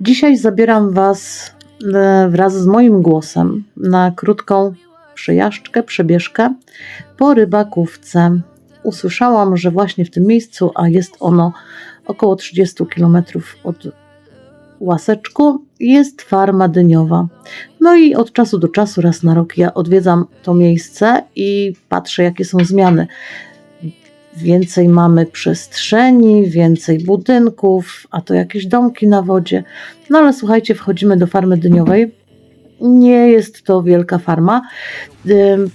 Dzisiaj zabieram Was e, wraz z moim głosem na krótką przejażdżkę, przebieżkę po rybakówce. Usłyszałam, że właśnie w tym miejscu, a jest ono około 30 km od Łaseczku, jest farma dyniowa. No i od czasu do czasu, raz na rok, ja odwiedzam to miejsce i patrzę, jakie są zmiany. Więcej mamy przestrzeni, więcej budynków, a to jakieś domki na wodzie. No ale słuchajcie, wchodzimy do farmy dyniowej. Nie jest to wielka farma. Ym,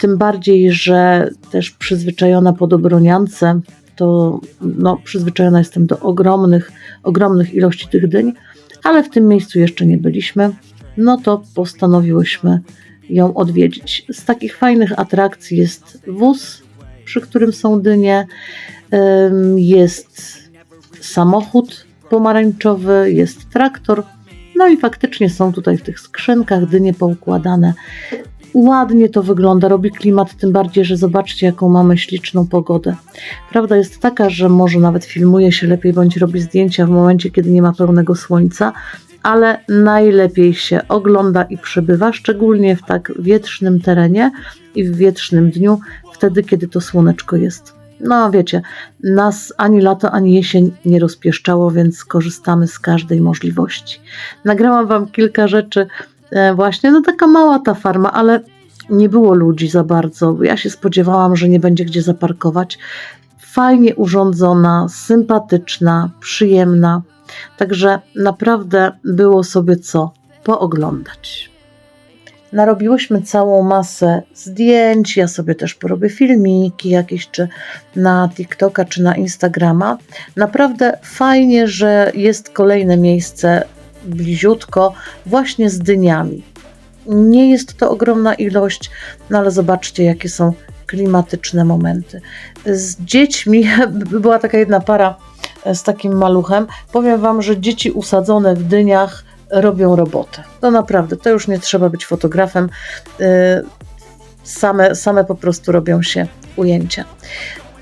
Tym bardziej, że też przyzwyczajona po Dobroniance, to no, przyzwyczajona jestem do ogromnych, ogromnych ilości tych dyń, ale w tym miejscu jeszcze nie byliśmy. No to postanowiłyśmy ją odwiedzić. Z takich fajnych atrakcji jest wóz, przy którym są dynie, jest samochód pomarańczowy, jest traktor. No i faktycznie są tutaj w tych skrzynkach dynie poukładane. Ładnie to wygląda, robi klimat, tym bardziej, że zobaczcie, jaką mamy śliczną pogodę. Prawda jest taka, że może nawet filmuje się lepiej bądź robi zdjęcia w momencie, kiedy nie ma pełnego słońca, ale najlepiej się ogląda i przebywa, szczególnie w tak wietrznym terenie i w wietrznym dniu, wtedy, kiedy to słoneczko jest. No wiecie, nas ani lato, ani jesień nie rozpieszczało, więc korzystamy z każdej możliwości. Nagrałam Wam kilka rzeczy, e, właśnie, no taka mała ta farma, ale nie było ludzi za bardzo. Ja się spodziewałam, że nie będzie gdzie zaparkować. Fajnie urządzona, sympatyczna, przyjemna. Także naprawdę było sobie co pooglądać. Narobiłyśmy całą masę zdjęć. Ja sobie też porobię filmiki jakieś, czy na TikToka, czy na Instagrama. Naprawdę fajnie, że jest kolejne miejsce bliziutko, właśnie z dyniami. Nie jest to ogromna ilość, no ale zobaczcie, jakie są klimatyczne momenty. Z dziećmi była taka jedna para e, z takim maluchem. Powiem Wam, że dzieci usadzone w dyniach robią robotę. No naprawdę, to już nie trzeba być fotografem. Yy, Same, same po prostu robią się ujęcia.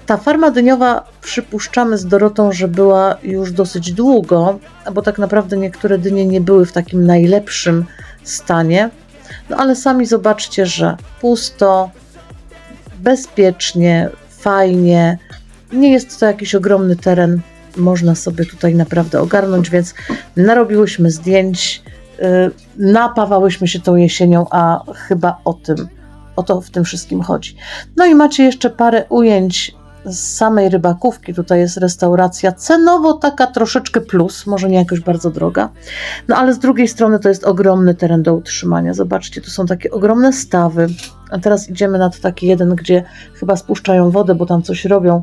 Ta farma dyniowa przypuszczamy z Dorotą, że była już dosyć długo, bo tak naprawdę niektóre dynie nie były w takim najlepszym stanie. No ale sami zobaczcie, że pusto, bezpiecznie, fajnie. Nie jest to jakiś ogromny teren. Można sobie tutaj naprawdę ogarnąć, więc narobiłyśmy zdjęć, yy, napawałyśmy się tą jesienią, a chyba o tym, o to w tym wszystkim chodzi. No i macie jeszcze parę ujęć z samej rybakówki. Tutaj jest restauracja cenowo taka troszeczkę plus, może nie jakoś bardzo droga. No ale z drugiej strony to jest ogromny teren do utrzymania. Zobaczcie, tu są takie ogromne stawy. A teraz idziemy nad taki jeden, gdzie chyba spuszczają wodę, bo tam coś robią,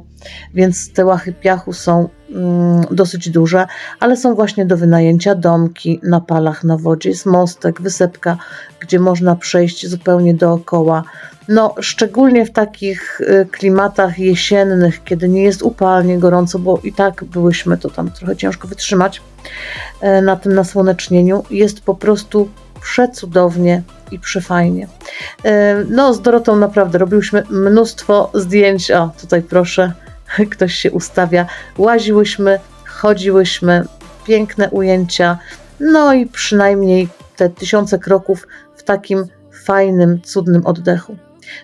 więc te łachy piachu są mm, dosyć duże, ale są właśnie do wynajęcia domki na palach na wodzie. Jest mostek, wysepka, gdzie można przejść zupełnie dookoła. No, szczególnie w takich y, klimatach jesiennych, kiedy nie jest upalnie gorąco, bo i tak byłyśmy, to tam trochę ciężko wytrzymać e, na tym nasłonecznieniu, jest po prostu przecudownie i przefajnie. E, No, z Dorotą naprawdę robiłyśmy mnóstwo zdjęć. O, tutaj proszę, ktoś się ustawia. Łaziłyśmy, chodziłyśmy, piękne ujęcia. No i przynajmniej te tysiące kroków w takim fajnym, cudnym oddechu.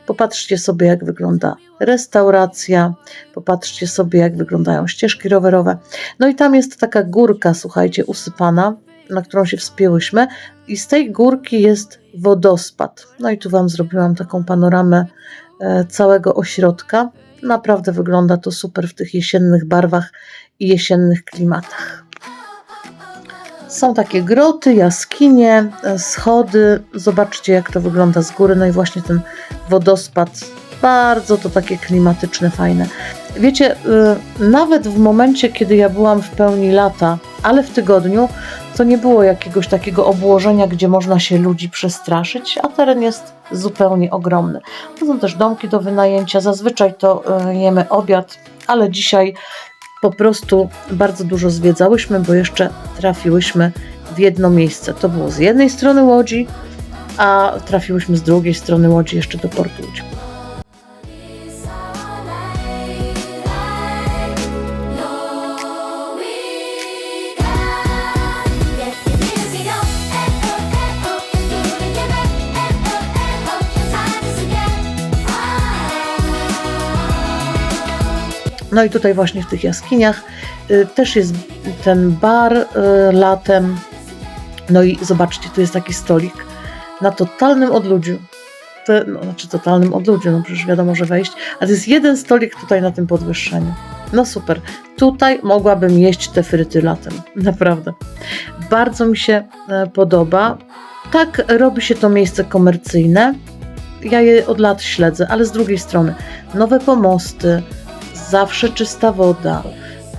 Popatrzcie sobie, jak wygląda restauracja, popatrzcie sobie, jak wyglądają ścieżki rowerowe. No i tam jest taka górka, słuchajcie, usypana, na którą się wspięłyśmy, i z tej górki jest wodospad. No i tu Wam zrobiłam taką panoramę e, całego ośrodka. Naprawdę wygląda to super w tych jesiennych barwach i jesiennych klimatach. Są takie groty, jaskinie, e, schody. Zobaczcie, jak to wygląda z góry. No i właśnie ten wodospad. Bardzo to takie klimatyczne, fajne. Wiecie, y, nawet w momencie, kiedy ja byłam w pełni lata, ale w tygodniu, to nie było jakiegoś takiego obłożenia, gdzie można się ludzi przestraszyć, a teren jest zupełnie ogromny. To są też domki do wynajęcia. Zazwyczaj to y, jemy obiad, ale dzisiaj po prostu bardzo dużo zwiedzałyśmy, bo jeszcze trafiłyśmy w jedno miejsce. To było z jednej strony łodzi, a trafiłyśmy z drugiej strony łodzi jeszcze do portu Łódź. No i tutaj właśnie w tych jaskiniach y, też jest ten bar y, latem. No i zobaczcie, tu jest taki stolik na totalnym odludziu. To, no, znaczy totalnym odludziu, no przecież wiadomo, że wejść. A to jest jeden stolik tutaj na tym podwyższeniu. No super. Tutaj mogłabym jeść te fryty latem. Naprawdę. Bardzo mi się e, podoba. Tak robi się to miejsce komercyjne. Ja je od lat śledzę, ale z drugiej strony nowe pomosty, zawsze czysta woda.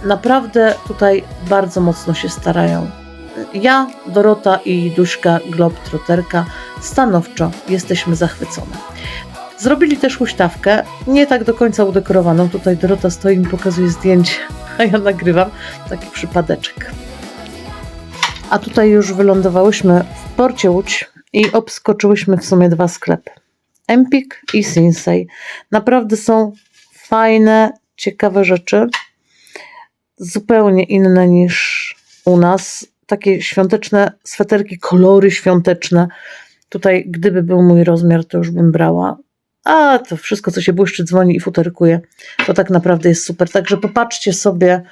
Naprawdę tutaj bardzo mocno się starają. Ja, Dorota i Duśka Globtroterka stanowczo jesteśmy zachwycone. Zrobili też huśtawkę, nie tak do końca udekorowaną. Tutaj Dorota stoi i mi pokazuje zdjęcie, a ja nagrywam. Taki przypadeczek. A tutaj już wylądowałyśmy w porcie Łódź i obskoczyłyśmy w sumie dwa sklepy. Empik i Sinsei. Naprawdę są fajne, ciekawe rzeczy. Zupełnie inne niż u nas. Takie świąteczne sweterki, kolory świąteczne. Tutaj, gdyby był mój rozmiar, to już bym brała. A to wszystko, co się błyszczy, dzwoni i futerkuje, to tak naprawdę jest super. Także popatrzcie sobie,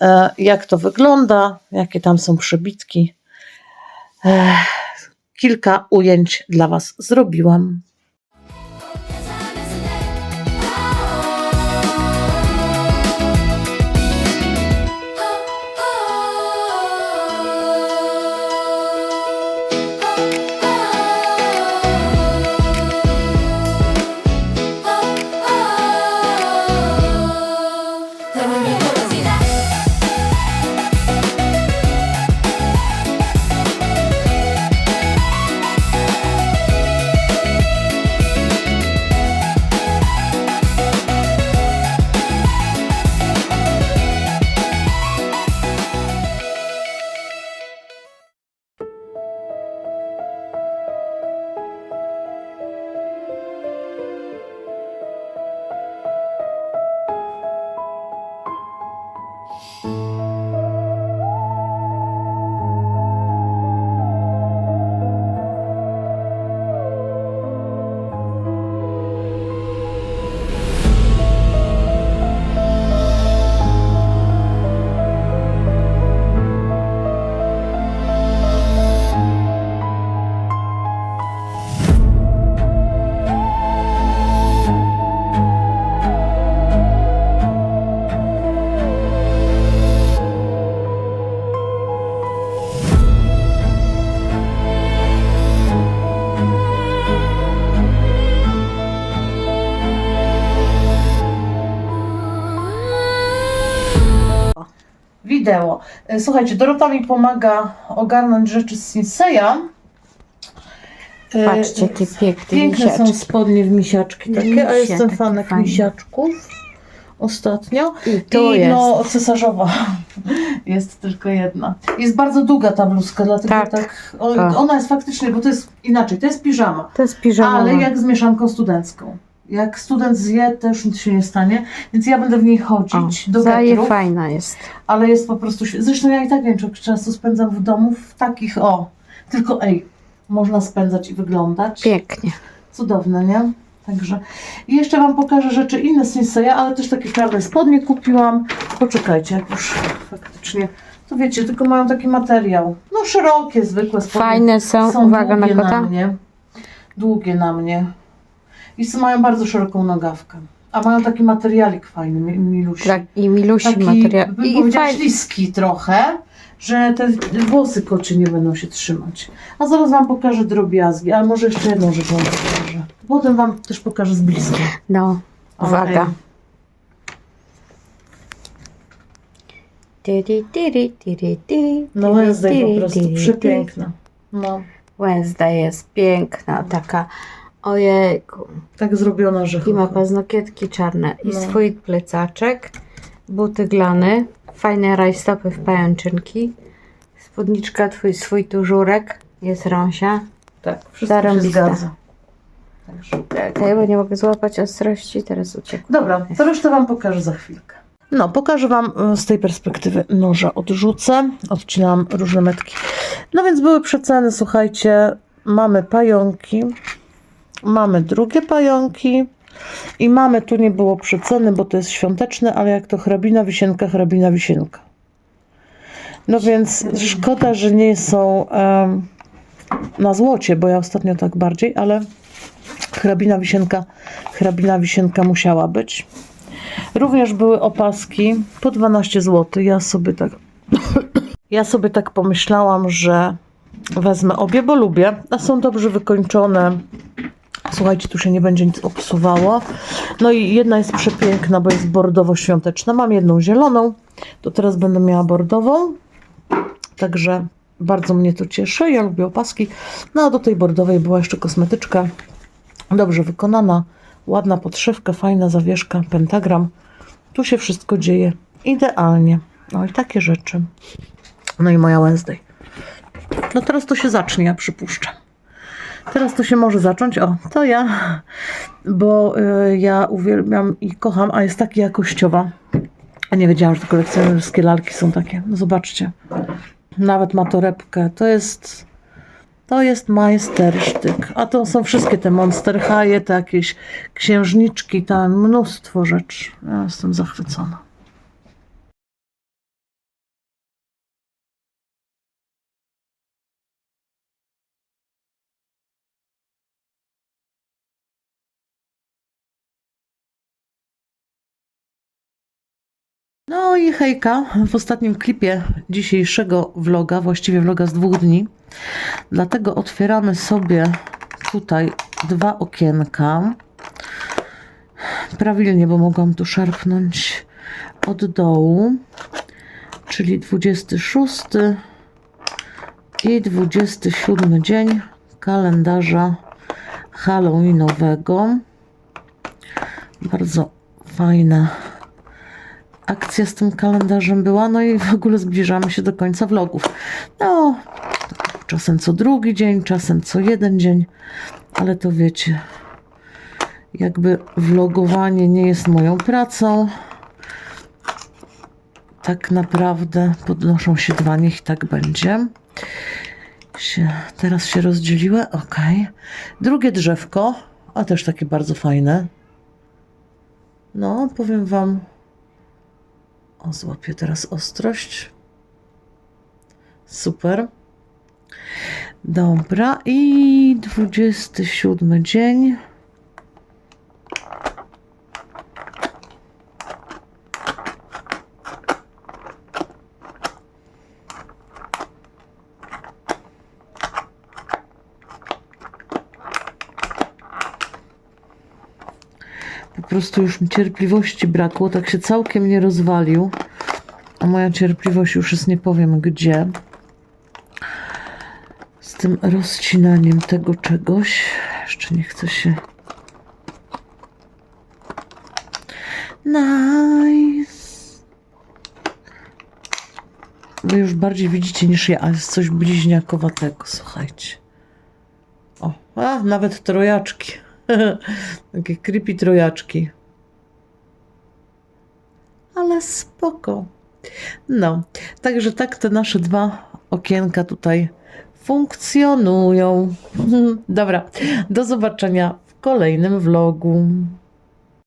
e, jak to wygląda, jakie tam są przebitki. Kilka ujęć dla Was zrobiłam. Słuchajcie, Dorota mi pomaga ogarnąć rzeczy z Sinseya. E, Patrzcie, jakie piękne Piękne są spodnie w misiaczki takie, a jestem takie fanek fajne. misiaczków ostatnio. I tu I jest. no cesarzowa jest tylko jedna. Jest bardzo długa ta bluzka, dlatego tak. Tak. o, O. ona jest faktycznie, bo to jest inaczej, to jest piżama, To jest piżama. ale jak z mieszanką studencką. Jak student zje, też nic się nie stanie, więc ja będę w niej chodzić do Zaje getrów, fajna jest. ale jest po prostu, świe- zresztą ja i tak większość czasu spędzam w domu w takich, o, tylko ej, można spędzać i wyglądać. Pięknie. Cudowne, nie? Także i jeszcze Wam pokażę rzeczy inne z Sinseya, ale też takie czarne spodnie kupiłam. Poczekajcie, jak już faktycznie, to wiecie, tylko mają taki materiał. No szerokie, zwykłe spodnie. Fajne są, uwaga na długie kota. mnie. Długie na mnie. I s- mają bardzo szeroką nogawkę. A mają taki materialik fajny, mi- milusi. Tak, i milusi taki, materiał. bym I powiedziała, fajny. śliski trochę, że te włosy kocie nie będą się trzymać. A zaraz Wam pokażę drobiazgi, ale może jeszcze jedną rzecz Wam pokażę. Potem Wam też pokażę z bliska. No, uwaga. Okej. Tyry, tyry, tyry, tyry, No tyry, Wednesday po tyry, prostu tyry, przepiękna. No, Wednesday jest piękna, taka ojejku. tak zrobiona, że I ma paznokietki czarne i No. swój plecaczek, buty glany, fajne rajstopy w pajęczynki, spódniczka, twój swój tużurek, jest rąsia. Tak, wszystko się Zarąbista. zgadza. Także. Czekaj, bo nie mogę złapać ostrości, teraz uciekł. Dobra, to resztę Wam pokażę za chwilkę. No, pokażę Wam e, z tej perspektywy noża odrzucę. Odcinam różne metki. No więc były przeceny, słuchajcie. Mamy pająki. Mamy drugie pająki. I mamy, tu nie było przeceny, bo to jest świąteczne, ale jak to hrabina wisienka, hrabina wisienka. No więc szkoda, że nie są em, na złocie, bo ja ostatnio tak bardziej, ale hrabina wisienka, hrabina wisienka musiała być. Również były opaski po 12 zł. Ja sobie tak ja sobie tak pomyślałam, że wezmę obie, bo lubię, a są dobrze wykończone. Słuchajcie, tu się nie będzie nic obsuwało. No i jedna jest przepiękna, bo jest bordowo-świąteczna. Mam jedną zieloną, to teraz będę miała bordową. Także bardzo mnie to cieszy. Ja lubię opaski. No a do tej bordowej była jeszcze kosmetyczka. Dobrze wykonana, ładna podszywka, fajna zawieszka, pentagram. Tu się wszystko dzieje idealnie. No i takie rzeczy. No i moja Wednesday. No teraz to się zacznie, ja przypuszczam. Teraz to się może zacząć. O, to ja, bo y, ja uwielbiam i kocham, a jest taka jakościowa. A nie wiedziałam, że te kolekcjonerskie lalki są takie. No zobaczcie. Nawet ma torebkę. To jest, to jest majstersztyk. A to są wszystkie te Monster High, te jakieś księżniczki, tam mnóstwo rzeczy. Ja jestem zachwycona. I hejka, w ostatnim klipie dzisiejszego vloga, właściwie vloga z dwóch dni, dlatego otwieramy sobie tutaj dwa okienka. Prawilnie, bo mogłam tu szarpnąć od dołu, czyli 26 i 27 dzień kalendarza Halloweenowego. Bardzo fajna akcja z tym kalendarzem była, no i w ogóle zbliżamy się do końca vlogów. No, czasem co drugi dzień, czasem co jeden dzień, ale to wiecie, jakby vlogowanie nie jest moją pracą. Tak naprawdę podnoszą się dwa, niech tak będzie. Się, teraz się rozdzieliły, ok. Drugie drzewko, a też takie bardzo fajne. No, powiem Wam, o, złapię teraz ostrość. Super. Dobra, i 27 dzień. Prostu już mi cierpliwości brakło, tak się całkiem nie rozwalił. A moja cierpliwość już jest nie powiem gdzie. Z tym rozcinaniem tego czegoś. Jeszcze nie chcę się. Nice. Wy już bardziej widzicie niż ja, ale jest coś bliźniakowatego, słuchajcie. O, a nawet trojaczki. Takie creepy trojaczki. Ale spoko. No, także tak te nasze dwa okienka tutaj funkcjonują. Dobra, do zobaczenia w kolejnym vlogu.